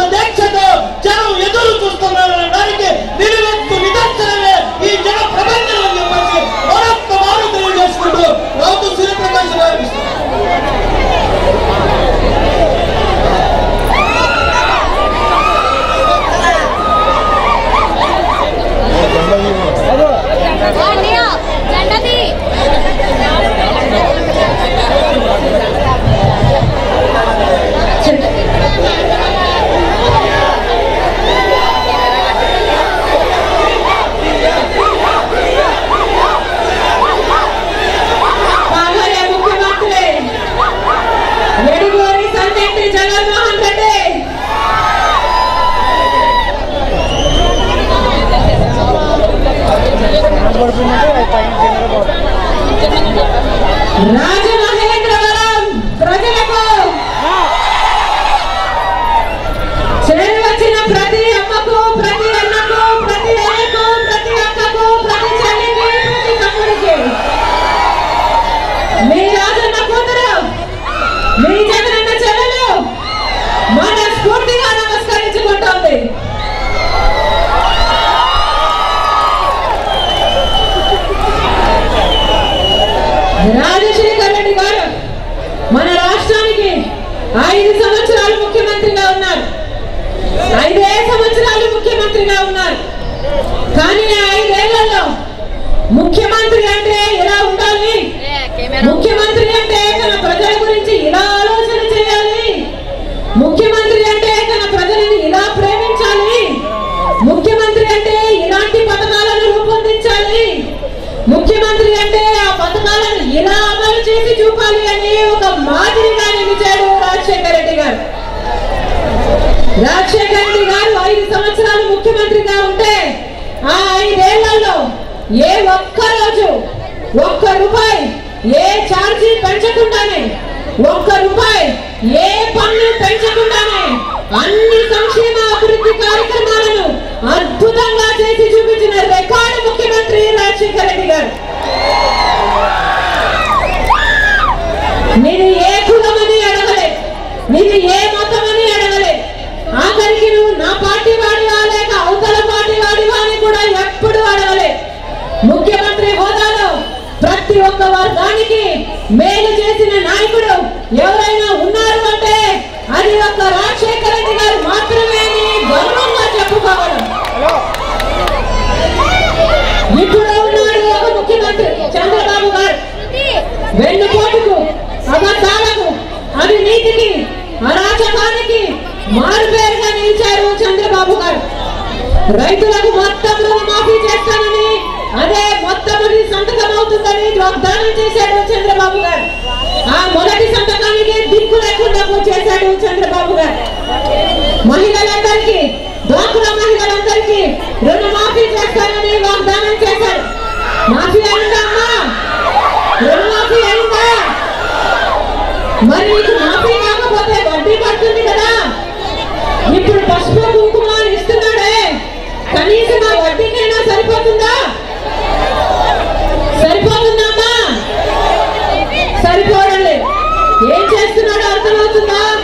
నిరీక్షతో జనం ఎదురు చూస్తున్నారనడానికి నిలువెత్తు ఎలా అమలు చేసి చూపాలి అని ఒక మాదిరిగా నిలిచాడు రాజశేఖర రెడ్డి గారు. రాజశేఖర రెడ్డి గారు ఐదు సంవత్సరాలు ముఖ్యమంత్రిగా ఉంటే ఆ ఐదేళ్ళలో ఏ ఒక్క రోజు ఒక్క రూపాయి ఏ ఛార్జీ పెంచకుండానే ఒక్క రూపాయి ఏ పన్ను పెంచకుండానే అన్ని సంక్షేమ అభివృద్ధి కార్యక్రమాలను అద్భుతంగా చేసి చూపించిన రికార్డు ముఖ్యమంత్రి రాజశేఖర రెడ్డి గారు. వర్గానికి మేలు చేసిన నాయకుడు ఎవరైనా ఉన్నారు అంటే అది ఒక్క రాజశేఖర రెడ్డి గారు మాత్రమే గర్వంగా చెప్పుకోవడం ఇప్పుడు ఉన్నాడు ఒక ముఖ్యమంత్రి చంద్రబాబు గారు. వెన్నుపోటుకు అబద్ధాలకు అవినీతికి అరాచకానికి మారుపేరుగా నిలిచారు చంద్రబాబు గారు. రైతులకు మొత్తం అదే మొట్టమొదటి సంతకం అవుతుందని వాగ్దానం చేశాడు చంద్రబాబు గారు. ఆ మొదటి సంతకానికి దిక్కు లేకుండా చేశాడు చంద్రబాబు గారు. మహిళలందరికీ డ్వాక్రా మహిళలందరికీ రుణమాఫీ చేస్తానని వాగ్దానం చేశారు. మాఫీ అయిందా అమ్మా? రుణమాఫీ అయిందా? మరి నీకు మాఫీ కాకపోతే వడ్డీ పడుతుంది కదా. ఇప్పుడు పసుపు కుంకుమ ఇస్తున్నాడే. కనీసం ఆ వడ్డీకైనా సరిపోతుందా? చేస్తున్నాడో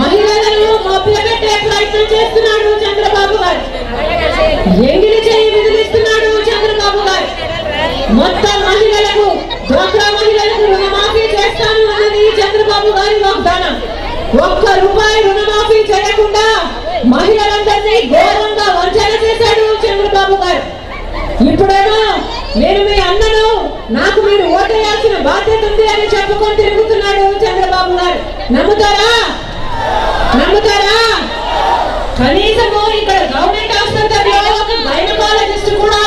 మహిళలను మభ్యపెట్టే ప్రయత్నం చేస్తున్నాడు చంద్రబాబు గారు. ఎంగిలి చేయి విధిస్తున్నాడు చంద్రబాబు గారు. మొత్తం మహిళలకు డ్వాక్రా మహిళలకు రుణమాఫీ చేస్తాను అన్నది చంద్రబాబు గారి వాగ్దానం. ఒక్క రూపాయి రుణమాఫీ చేయకుండా మహిళలందరినీ ఘోరంగా వంచన చేశాడు చంద్రబాబు గారు. ఇప్పుడేమో నేను మీ అన్నను నాకు మీరు ఓటేయాల్సిన బాధ్యత ఉంది అని చెప్పుకొని తిరుగుతున్నాడు చంద్రబాబు గారు. నమ్ముతారా? నమ్ముతారా? కనీసము ఇక్కడ గవర్నమెంట్ ఆసుపత్రిలో గైనకాలజిస్ట్ కూడా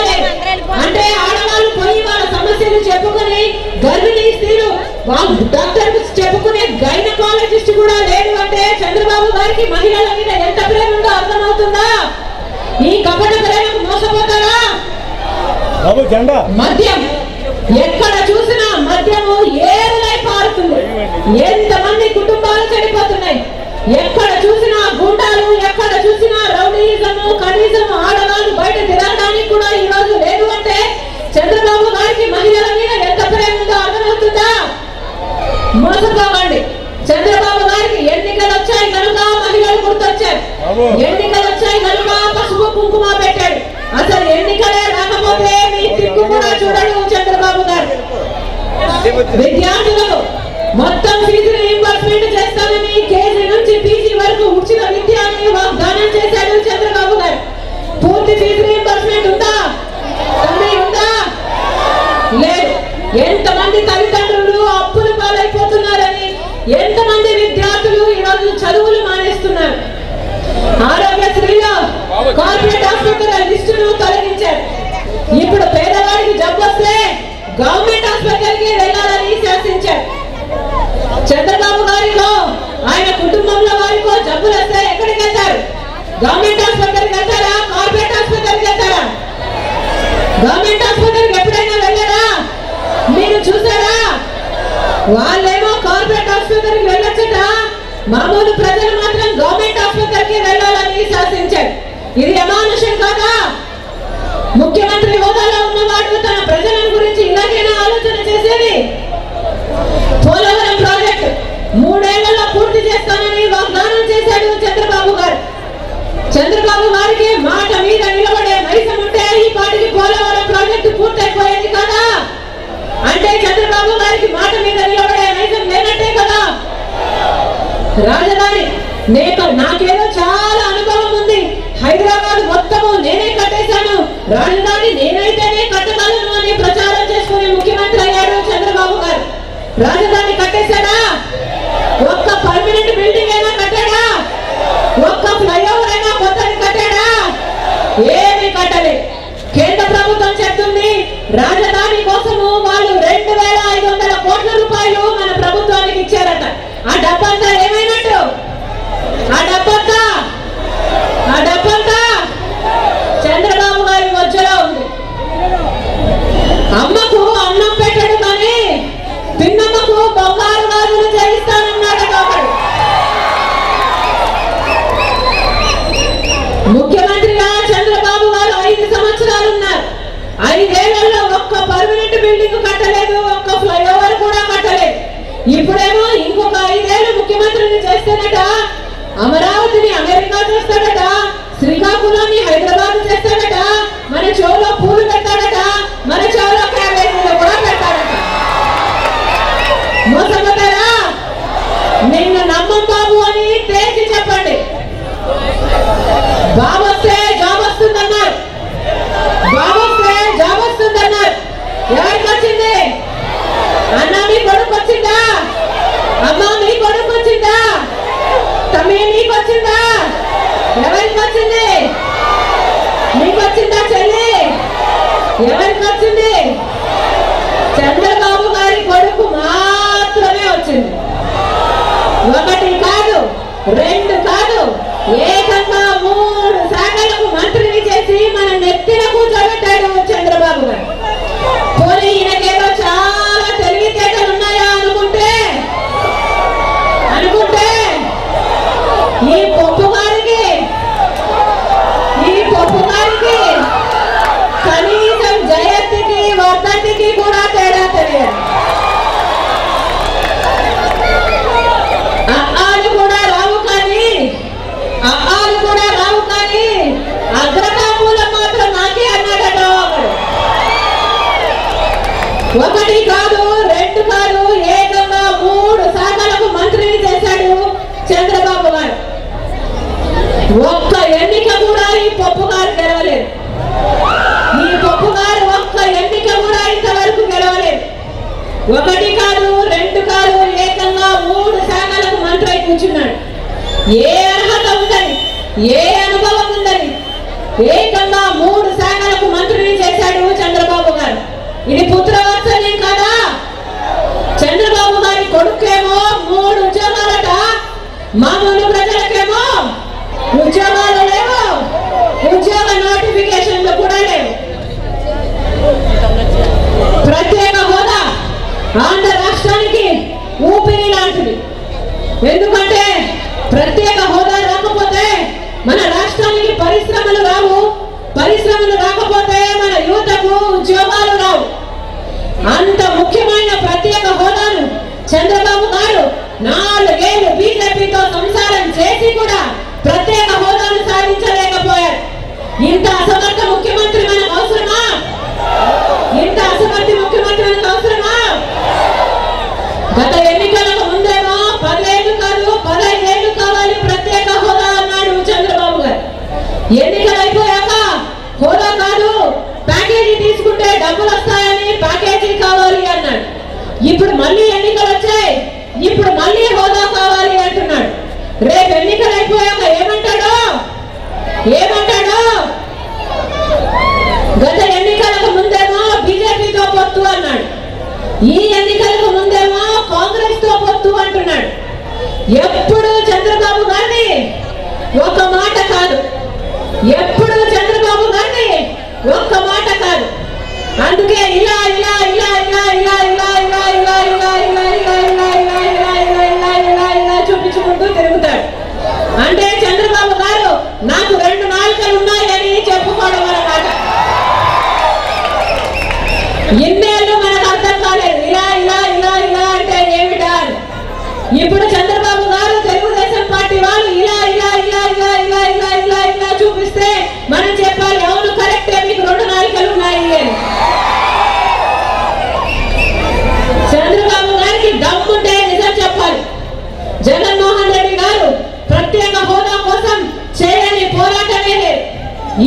అంటే ఆడవాళ్ళు పోయి వాళ్ళ సమస్యలు చెప్పుకొని గర్భిణీ స్త్రీలు వాళ్ళు డాక్టర్ చెప్పుకునే గైనకాలజిస్ట్ కూడా లేడు అంటే చంద్రబాబు గారికి మహిళల మీద ఎంత ప్రేమ ఉందో అర్థమవుతుందా? ఈ బాబు జెండా. మద్యం. ఎక్కడ చూసినా మద్యము ఏరులై పారుతుంది. కుటుంబాలు చెడిపోతున్నాయి. ఎక్కడ చూసినా గుండాలు ఎక్కడ చూసినా రౌడీజము కనీసం ఆడవాళ్ళు బయట తిరగడానికి కూడా ఈ రోజు లేదు అంటే చంద్రబాబు గారికి మహిళల మీద ఎంత ప్రేమ ఉందో అర్థమవుతుందా? మోసపోకండి. చంద్రబాబు గారికి ఎన్నికలు వచ్చాయి కనుక మహిళలు గుర్తొచ్చారు. ఎన్నికలు వచ్చాయి కనుక పసుపు కుంకుమ పెట్టాడు అసలు ఎన్నికలే రాకపోతే మీ దిక్కు కూడా చూడడు చంద్రబాబు గారు. విద్యార్థులకు మొత్తం ఫీజు రీయింబర్స్మెంట్ చేస్తామని కేజీ నుంచి పీజీ వరకు ఉచిత విద్యాన్ని వాగ్దానం చేశాడు చంద్రబాబు గారు. పూర్తి ఫీజు రీఎంబర్స్మెంట్ ఉందా? తమ్మి ఉందా? లేదు. ఎంతమంది తల్లిదండ్రులు అప్పులు పాలైపోతున్నారని ఎంతమంది విద్యార్థులు ఈరోజు చదువులు మానేస్తున్నారు? ఆరోగ్యశ్రీలో కార్పొరేట్ ఆసుపత్రుల లిస్టును తొలగించారు. ఇప్పుడు పేదవాడికి జబ్బు వస్తే గవర్నమెంట్ ఆసుపత్రికి వెళ్ళాలని శాసించారు. చంద్రబాబు గారికో ఆయన కుటుంబంలో వారికో జబ్బులు వస్తే ఎక్కడికి వెళ్తారు? గవర్నమెంట్ ఆసుపత్రికి వెళ్తారా? కార్పొరేట్ ఆసుపత్రికి వెళ్తారా? గవర్నమెంట్ ఆసుపత్రికి ఎప్పుడైనా వెళ్ళారా? మీరు చూసారా? వాళ్ళేమో కార్పొరేట్ ఆసుపత్రికి వెళ్ళొచ్చట మామూలు ప్రజలు మాత్రం గవర్నమెంట్ ఆసుపత్రికి వెళ్ళాలని శాసించారు. ఇది అమానుషం కాదా? ముఖ్యమంత్రి హోదాలో ఉన్నవాడు తన ప్రజలను గురించి ఇలాగైనా ఆలోచన చేసేది? మూడేళ్ళలో పూర్తి చేస్తానని వాగ్దానం చేశాడు చంద్రబాబు గారు. చంద్రబాబు గారికి మాట మీద నిలబడే నైజం ఉంటే ఈ పాటికి పోలవరం ప్రాజెక్టు పూర్తయిపోయేది కదా. అంటే చంద్రబాబు గారికి మాట మీద నిలబడే నైజం లేనట్టే కదా. రాజధాని నేను నాకేదో చాలా అనుభవం ఉంది. హైదరాబాద్ మొత్తము నేనే కట్టేశాను. రాజధాని నేనైతేనే కట్టగలను అని ప్రచారం చేసుకునే ముఖ్యమంత్రి అయ్యాడు చంద్రబాబు గారు. రాజధాని కట్టేశాడా? పర్మనెంట్ బిల్డింగ్ అయినా కట్టాడా? ఒక్క ఫ్లైఓవర్ అయినా కొత్తది కట్టాడా? ఏమీ కట్టలే. కేంద్ర ప్రభుత్వం చెప్తుంది రాజధాని కోసము వాళ్ళు రెండు వేల ఐదు వందల కోట్ల రూపాయలు మన ప్రభుత్వానికి ఇచ్చారట. ఆ డబ్బంతా ఏమైనట్టు? ఆ డబ్బంతా? ఆ డబ్బంతా? చంద్రబాబు గారి మధ్యలో ఉంది. అమ్మకు ముఖ్యమంత్రిగా చంద్రబాబు గారు ఐదు సంవత్సరాలు ఉన్నారు ఐదేళ్ళలో ఒక్క పర్మనెంట్ బిల్డింగ్ కట్టలేదు ఒక్క ఫ్లైఓవర్ కూడా కట్టలేదు. ఇప్పుడేమో ఇంకొక ఐదేళ్ళు ముఖ్యమంత్రిని చేస్తాడట అమరావతిని అమెరికా చేస్తాడట శ్రీకాకుళాన్ని హైదరాబాద్ చేస్తాడట మన చెవులో పూలు పెట్టాడట మన చెవులో క్యాబేజీలు కూడా పెట్టాడట మోసపోతారా? నిన్ను నమ్మం బాబు అని తేల్చి చెప్పండి బాబు వస్తే జాబ్ బాబు వస్తే జాబ్ వస్తుందన్నారు ఎవరికి వచ్చింది? అన్న మీ కొడుకు వచ్చిందా? అమ్మ మీ కొడుకు వచ్చిందా? తమ్మి నీకు వచ్చిందా? ఎవరికి వచ్చింది? వచ్చిందా చెల్లి? ఎవరికి వచ్చింది? చంద్రబాబు గారి కొడుకు మాత్రమే వచ్చింది. ఒకటి కాదు రెండు కాదు ఏకంగా చేసి మన నెత్తిన కూర్చొని చంద్రబాబు గారు పోనీ ఈయనకేదో చాలా తెలివితేటలు ఉన్నాయా అనుకుంటే అనుకుంటే ఈ పప్పు గారికి ఈ పప్పు గారికి కనీసం జయంతికి వర్ధంతికి కూడా తేడా తెలియదు అమ్మాలు కూడా రావు కానీ అమ్మాలు కూడా రావు కానీ అగ్రతాంబూలం మాత్రం నాకే అన్నాడట ఒకడు ఒకటి కాదు రెండు కాదు ఏకంగా మూడు శాఖలకు మంత్రిని చేశాడు చంద్రబాబు గారు. ఒక్క ఎన్నిక కూడా ఈ పప్పు గారు గెలవలేదు. ఈ పప్పు గారు ఒక్క ఎన్నిక కూడా ఇంతవరకు గెలవలేదు. ఒకటి కాదు రెండు కాదు ఏకంగా మూడు శాఖలకు మంత్రి అయి కూర్చున్నాడు. ఏ అర్హత ఉందని ఏ అనుభవం ఉందని ఏకంగా మూడు శాఖలకు మంత్రిని చేశాడు చంద్ర ఇది పుత్రవాత్సల్యం కాదా. చంద్రబాబు గారి కొడుకేమో మూడు ఉద్యోగాలట. మామూలు ప్రజలకేమో ఉద్యోగాలు లేవు. ఉద్యోగ నోటిఫికేషన్లు కూడా లేవు. ప్రత్యేక హోదా ఆంధ్ర రాష్ట్రానికి ఊపిరి లాంటిది. ఎందుకంటే ప్రత్యేక హోదా రాకపోతే మన రాష్ట్రానికి పరిశ్రమలు రావు. పరిశ్రమలు రాకపోతే మన యువతకు ఉద్యోగాలు రావు. అంత ముఖ్యమైన ప్రత్యేక హోదాను చంద్రబాబు గారు నాలుగేళ్ళు బీజేపీతో సంసారం చేసి కూడా ప్రత్యేక హోదాను సాధించలేకపోయారు. ఇంత అసమర్థ ముఖ్యమంత్రి మనకు అవసరమా? ఇంత అసమర్థ ముఖ్యమంత్రి మనకు అవసరమా? గత ఎన్నికలకు ముందేమో పదిహేను కాదు పదహైదు కావాలి ప్రత్యేక హోదా అన్నాడు చంద్రబాబు గారు. ఎన్నికల ఇప్పుడు మళ్ళీ ఎన్నికలు వచ్చాయి. ఇప్పుడు మళ్ళీ హోదా కావాలి అంటున్నాడు. రేపు ఎన్నికలు అయిపోయాక ఏమంటాడు? ఏమంటాడు? గత ఎన్నికలకు ముందేమో బీజేపీతో పొత్తు అన్నాడు. ఈ ఎన్నికలకు ముందేమో కాంగ్రెస్తో పొత్తు అంటున్నాడు. ఎప్పుడు చంద్రబాబు గారిని ఒక మాట కాదు. ఎప్పుడు చంద్రబాబు గారిని ఒక్క మాట కాదు. అందుకే ఇలా ఇప్పుడు చంద్రబాబు గారు తెలుగుదేశం పార్టీ వాళ్ళు ఇలా ఇలా ఇలా ఇలా ఇలా ఇలా ఇలా ఇలా చూపిస్తే మనం చెప్పాలి అవును కరెక్ట్ మీకు రెండు నాలుకలు ఉన్నాయి. చంద్రబాబు గారికి దమ్ముంటే నిజం చెప్పాలి. జగన్మోహన్ రెడ్డి గారు ప్రత్యేక హోదా కోసం చేయని పోరాటమే లేదు.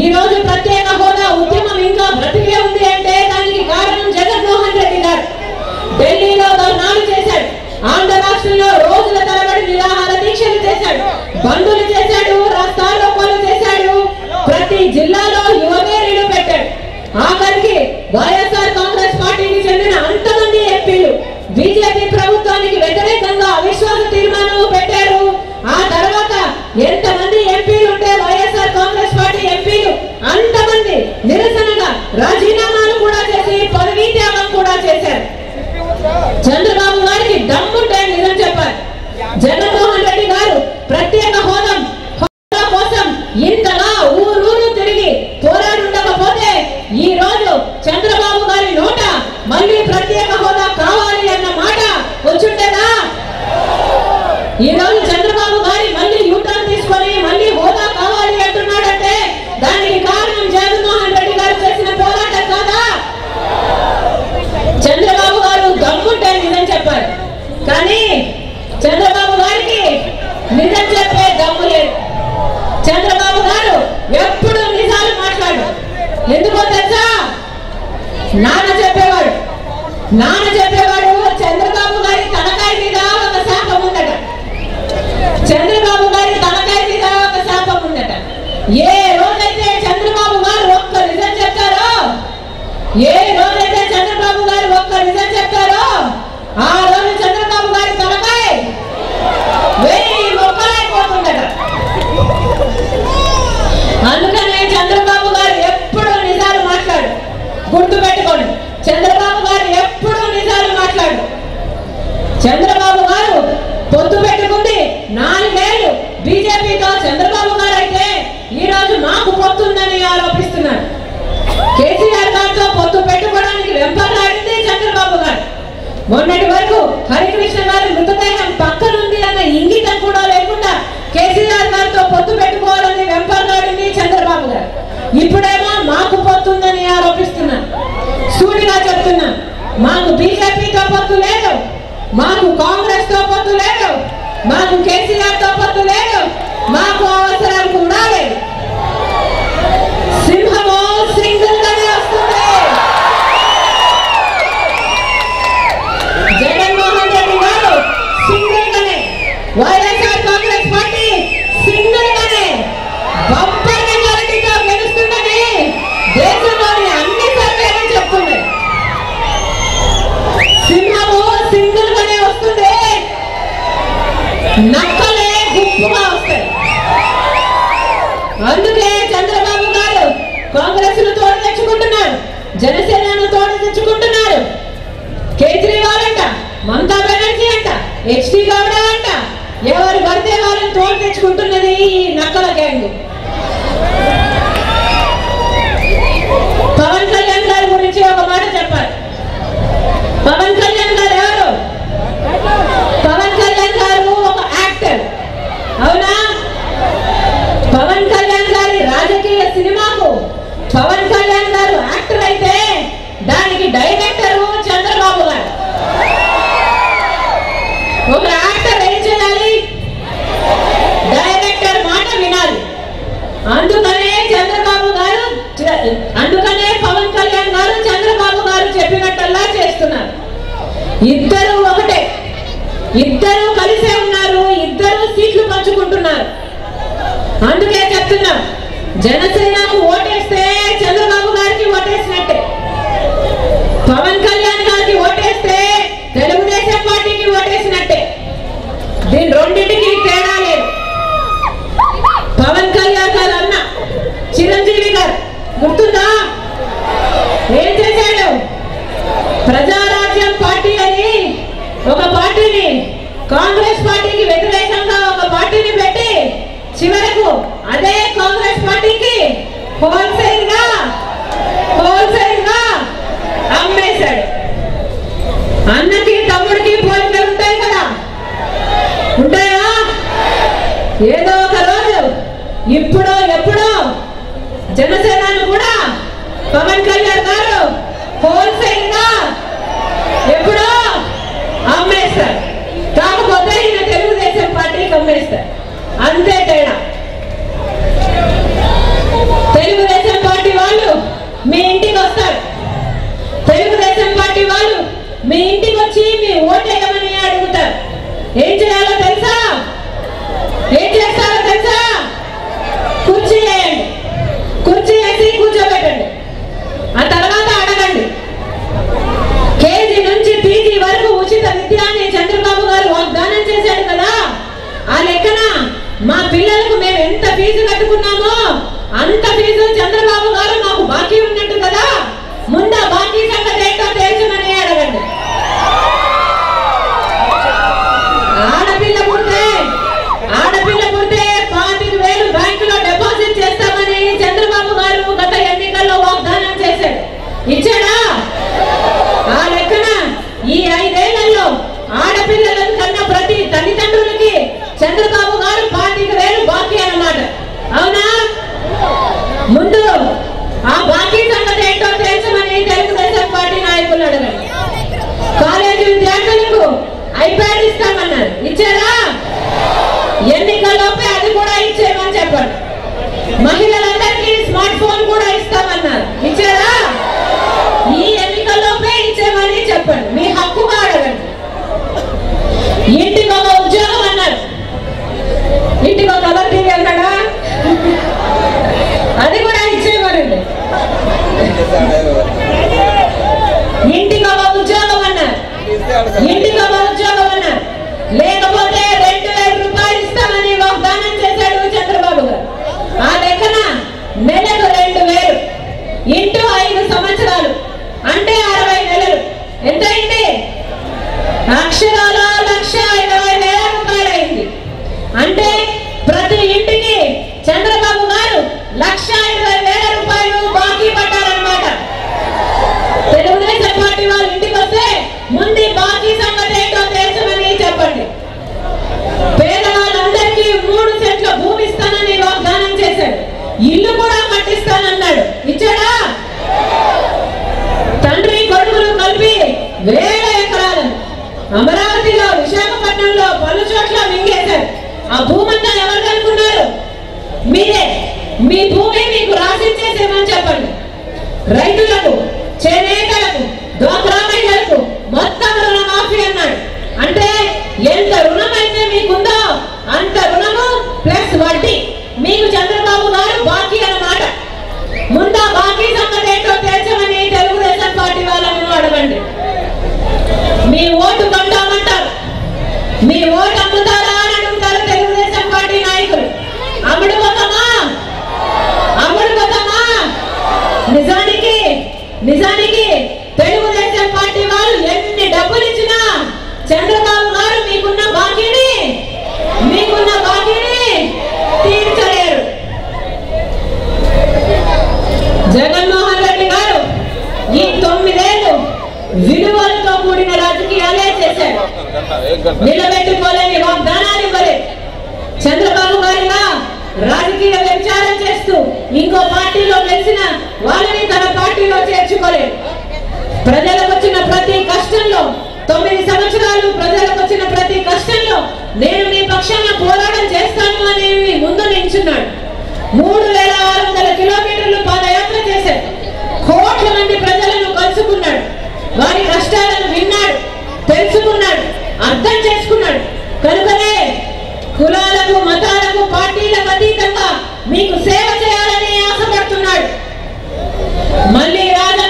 ఈ రోజు ప్రత్యేక హోదా ఉద్యమం ఇంకా బ్రతికే ఉంది అంటే దానికి కారణం జగన్మోహన్ రెడ్డి గారు. ఢిల్లీలో నాడు చేశాడు ఆంధ్ర రాష్ట్రంలో రోజుల తరబడి నిరాహార దీక్షలు చేశాడు బంధులు చేశాడు రాస్తారోకోలు చేశాడు. ప్రతి జిల్లాలో యువమేరీలు పెట్టాడు. ఆఖరికి వైఎస్ఆర్ కాంగ్రెస్ పార్టీకి చెందిన అంతమంది ఎంపీలు బీజేపీ ప్రభుత్వానికి వ్యతిరేకంగా అవిశ్వాస తీర్మానం పెట్టారు. ఆ తర్వాత ఎంతమంది ఎంపీలు ఉంటే వైఎస్ఆర్ కాంగ్రెస్ పార్టీ ఎంపీలు అంతమంది నిరసనగా రాజీనామాలు కూడా చేసి పదవీ త్యాగం కూడా చేశారు. చంద్రబాబు గారికి డమ్ముంటే నిజం చెప్పాలి. జగన్మోహన్ Not మొన్నటి వరకు హరికృష్ణ గారి మృతదేహం పక్కనుంది అన్న ఇంగితం కూడా లేకుండా కేసీఆర్ గారితో పొత్తు పెట్టుకోవాలని వెంపర్లాడింది చంద్రబాబు గారు. ఇప్పుడేమో మాకు పొత్తుందని ఆరోపిస్తున్నారు సూటిగా చెప్తున్నా మాకు బీజేపీతో పొత్తు లేదు మాకు కాంగ్రెస్తో పొత్తు లేదు మాకు కేసీఆర్తో పొత్తు లేదు మాకు అవసరాలు కూడా లేదు నక్కలే గుంపుగా వస్తాయి అందుకే చంద్రబాబు గారు కాంగ్రెస్ను తోడు తెచ్చుకుంటున్నారు జనసేనను తోడు తెచ్చుకుంటున్నారు. కేజ్రీవాల్ అంట మమతా బెనర్జీ అంట హెచ్డి గౌడ అంట ఎవరు పడితే వాళ్ళని తోడు తెచ్చుకుంటున్నది ఈ నక్కల గ్యాంగ్. పవన్ కళ్యాణ్ గారి గురించి ఒక మాట చెప్పాలి. పవన్ కళ్యాణ్ గారు ఎవరు పవన్ కళ్యాణ్ గారు ఒక యాక్టర్ అవునా? పవన్ కళ్యాణ్ గారి రాజకీయ సినిమాకు పవన్ కళ్యాణ్ గారు యాక్టర్ అయితే దానికి డైరెక్టర్ చంద్రబాబు గారు. ఒక యాక్టర్ ఏం చేయాలి? డైరెక్టర్ మాట వినాలి. అందుకనే చంద్రబాబు గారు చ- అందుకనే పవన్ కళ్యాణ్ గారు చంద్రబాబు గారు చెప్పినట్టల్లా చేస్తున్నారు. ఇద్దరు ఒకటే. ఇద్దరు సీట్లు అందుకే చెప్తున్నాం జనసేనకు ఓటేస్తే చంద్రబాబు గారికి ఓటేసినట్టే. పవన్ కళ్యాణ్ గారికి ఓటేస్తే తెలుగుదేశం పార్టీకి ఓటేసినట్టే. దీని రెండింటికి తేడా లేదు. పవన్ కళ్యాణ్ గారు అన్న చిరంజీవి గారు గుర్తుందా? ఏం చేశాడు? ప్రజారాజ్యం పార్టీ అని ఒక పార్టీని కాంగ్రెస్ పార్టీకి వ్యతిరేకంగా చివరకు అదే కాంగ్రెస్ పార్టీకి హోల్సేల్గా హోల్సేల్గా అమ్మేశాడు. అన్నకి తమ్ముడికి పోలికలు ఉంటాయి కదా. ఉంటాయా? ఏదో ఒక రోజు ఇప్పుడు ఎప్పుడో జనసేనను కూడా పవన్ కళ్యాణ్ గారు హోల్సేల్గా ఎప్పుడో అమ్మేస్తారు. కాకపోతే ఈయన తెలుగుదేశం పార్టీకి అమ్మేస్తారు. అంతే తేడా. ఇంటికి వస్తారు. తెలుగుదేశం పార్టీ వాళ్ళు మీ ఇంటికి వచ్చి మీ ఓటేయమని అడుగుతారు. ఏం చేయాలో తెలుసా? ఏం చేస్తారో తెలుసా? కుర్చీ వేయండి. కుర్చీ వేసి కూర్చోబెట్టండి. ఆ తర్వాత అడగండి. కేజీ నుంచి పీజీ వరకు ఉచిత విద్యాన్ని చంద్రబాబు గారు వాగ్దానం చేశాడు కదా. ఆ లెక్కన మా పిల్లలకు మేము ఎంత ఫీజు కట్టుకున్నామో అంత ఫీజు చంద్రబాబు గారు మాకు బాకీ ఉన్నట్టు కదా? ముందు బాకీ సంగతి ఏంటో తేల్చమని అడగండి ఆడపిల్ల పుడితే ఆడపిల్ల పుడితే పాతిక వేలు బ్యాంకులో డిపాజిట్ చేస్తామని చంద్రబాబు గారు గత ఎన్నికల్లో వాగ్దానం చేశాడు ఇచ్చాడా ఆ లెక్కన ఈ ఐదేళ్ళలో ఆడపిల్లలను కన్న ప్రతి తల్లిదండ్రులకి చంద్రబాబు గారు పాతిక వేలు బాకీ అన్నమాట అవునా ముందు ఆ బాకీ సంగతి ఏంటో తెలుసమని తెలుగుదేశం పార్టీ నాయకులు అడగండి కాలేజీ విద్యార్థులకు ఐప్యాడ్ ఇస్తామన్నారు ఇచ్చారా ఎన్నికల్లోపే అది కూడా ఇచ్చేయమని చెప్పండి మహిళలందరికీ స్మార్ట్ ఫోన్ కూడా ఇస్తామన్నారు ఇచ్చారా ఈ ఎన్నికల్లోపే ఇచ్చేయమని చెప్పండి మీ హక్కుగా అడగండి ఇంటికి ఒక ఉద్యోగం అన్నారు ఇంటికి ఒక కలర్ టీవీ అన్నాడా అది కూడా ఇచ్చేయమనండి ఇంటికి ఒక ఉద్యోగం అన్నారు ఇంటికి ఒక ఉద్యోగం అన్నారు లేకపోతే రెండు వేల రూపాయలు ఇస్తామని వాగ్దానం చేశాడు చంద్రబాబు గారు ఆ లెక్కన నెలకు రెండు వేలు ఇంటూ ఐదు సంవత్సరాలు అంటే అరవై నెలలు ఎంత అయింది అక్షరాల లక్ష ఇరవై వేల రూపాయలు అయింది అంటే ప్రతి ఇంటికి చంద్రబాబు గారు లక్ష ఇరవై వేల రూపాయలు బాకీ పడ్డారన్నమాట తెలుగుదేశం పార్టీ వాళ్ళ ఇంటికి వస్తే ముందు బాకీ సంగతి ఏంటో తెలుసమని చెప్పండి పేదవాళ్ళందరికీ మూడు సెంట్ల భూమి ఇస్తానని వాగ్దానం చేశాడు ఇల్లు కూడా కట్టిస్తానన్నాడు ఇచ్చాడా తండ్రి కొడుకులు కలిపి వేల ఎకరాలను అమరావతిలో విశాఖపట్నంలో పలు చోట్ల మింగేశారు ఆ భూమంతా ఎవరు కనుక్కున్నారు మీరే మీ భూమి మీకు రాసిచ్చేసేమని చెప్పండి. రైతులకు చేనేతలకు డ్వాక్రా మహిళలకు మొత్తం రుణమాఫీ అన్నాడు. అంటే ఎంత రుణం అయితే మీకుందో అంత రుణము ప్లస్ వడ్డీ మీకు చంద్రబాబు గారు బాకీ అన్నమాట. ముందా బాకీ సంగతి ఏంటో తెలుసమని తెలుగుదేశం పార్టీ వాళ్ళని అడగండి. మీ ఓటు నిజానికి తెలుగుదేశం పార్టీ వారు ఎన్ని డబ్బులు ఇచ్చినా చంద్రబాబు గారు మీకున్న బాకీని మీకున్న బాకీని తీర్చలేరు. జగన్మోహన్ రెడ్డి గారు ఈ తొమ్మిదేళ్ళు విలువలతో కూడిన రాజకీయాలే చేశారు. నిలబెట్టుకోలేని వాగ్దానాలు ఇవ్వలేదు. చంద్రబాబు గారిగా రాజకీయ వ్యభిచారం చేస్తూ ఇంకో పార్టీలో వెలిసిన వాళ్ళని తన పార్టీలో చేర్చుకోలేదు. ప్రజలకు వచ్చిన ప్రతి కష్టంలో తొమ్మిది సంవత్సరాలు ప్రజలకు వచ్చిన ప్రతి కష్టంలో నేను మీ పక్షాన పోరాటం చేస్తాను అనేది ముందు నించున్నాడు మూడు వేల ఆరు వందల కిలోమీటర్లు పాదయాత్ర చేశాడు. కోట్ల మంది ప్రజలను కలుసుకున్నాడు. వారి కష్టాలను విన్నాడు తెలుసుకున్నాడు అర్థం చేసుకున్నాడు. కనుకనే కులాలకు మతాలకు పార్టీలకు అతీతంగా మీకు సేవ చేయాలని ఆశపడుతున్నాడు. మళ్ళీ రాజా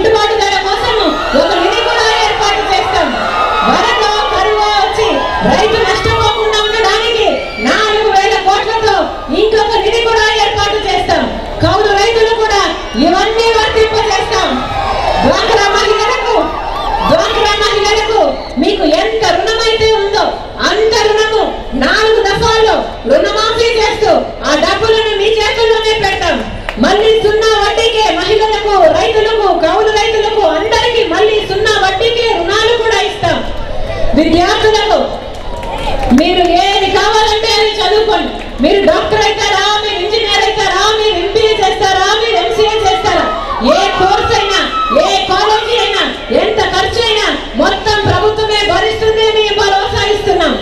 the money విద్యార్థులకు మీరు ఏది కావాలంటే అది చదువుకోండి. మీరు డాక్టర్ అవుతారా? మీరు ఇంజనీర్ అవుతారా? మీరు ఎంపీఏ చేస్తారా? మీరు ఎంసీఏ చేస్తారా? ఏ కోర్స్ అయినా ఏ కాలేజీ అయినా ఎంత ఖర్చు అయినా మొత్తం ప్రభుత్వమే భరిస్తుంది అని ప్రోత్సహిస్తున్నాం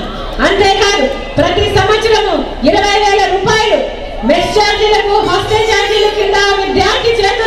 అంతేకాదు ప్రతి సంవత్సరము ఇరవై వేల రూపాయలు మెస్ ఛార్జీలకు హాస్టల్ ఛార్జీల కింద విద్యార్థి చేత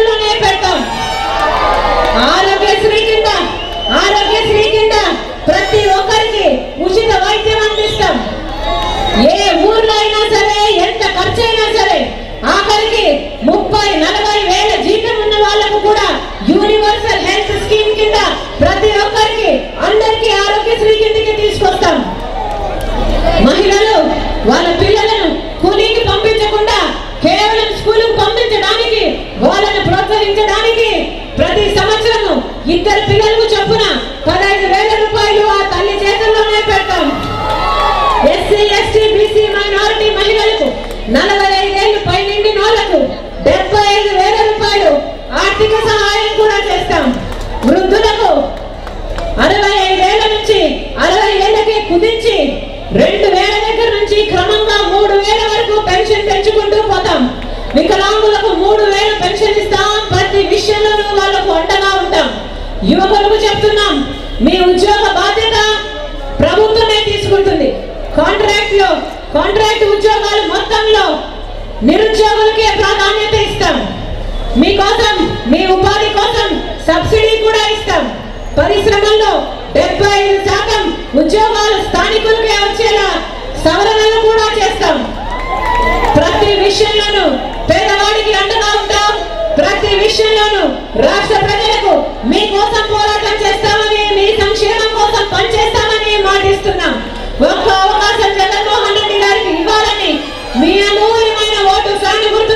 యువకులకు చెప్తున్నాం మీ ఉద్యోగ బాధ్యత ప్రభుత్వమే తీసుకుంటుంది. కాంట్రాక్ట్లో కాంట్రాక్ట్ ఉద్యోగాలు మొత్తంలో నిరుద్యోగులకే ప్రాధాన్యత ఇస్తాం. మీకోసం మీ ఉపాధి కోసం సబ్సిడీ కూడా ఇస్తాం. పరిశ్రమల్లో డెబ్బై ఐదు శాతం ఉద్యోగాలు స్థానికులకే వచ్చేలా సవరణలు కూడా చేస్తాం. ప్రతి విషయంలోనూ పేదవాడికి అండగా ఉంటాం ప్రతి విషయంలోనూ రాష్ట్ర ప్రజలకు మీ కోసం పోరాటం చేస్తామని మీ సంక్షేమం కోసం పనిచేస్తామని మాటిస్తున్నాం. ఒక్క అవకాశం జగన్మోహన్ రెడ్డి గారికి ఇవ్వాలని మీ అనూహ్యమైన ఓటు సానుగుర్తు